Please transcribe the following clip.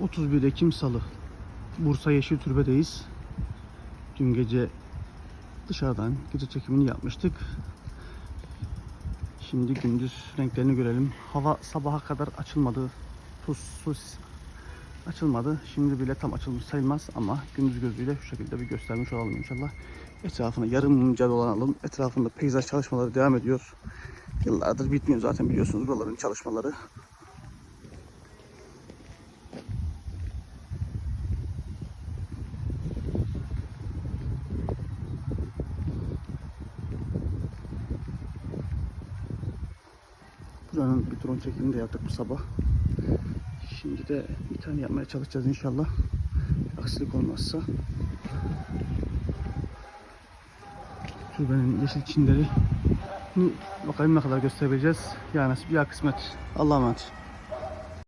31 Ekim Salı. Bursa Yeşil Türbe'deyiz. Dün gece dışarıdan gece çekimini yapmıştık. Şimdi gündüz renklerini görelim. Hava sabaha kadar açılmadı. Tuzsuz açılmadı. Şimdi bile tam açılmış sayılmaz ama gündüz gözüyle şu şekilde bir göstermiş olalım inşallah. Etrafını yarımca dolanalım. Etrafında peyzaj çalışmaları devam ediyor. Yıllardır bitmiyor zaten biliyorsunuz buraların çalışmaları. Buranın bir drone çekimini de yaptık bu sabah. Şimdi de bir tane yapmaya çalışacağız inşallah. Aksilik olmazsa. Türbenin yeşil çimleri bakalım ne kadar gösterebileceğiz. Yani ya kısmet. Allah'a emanet.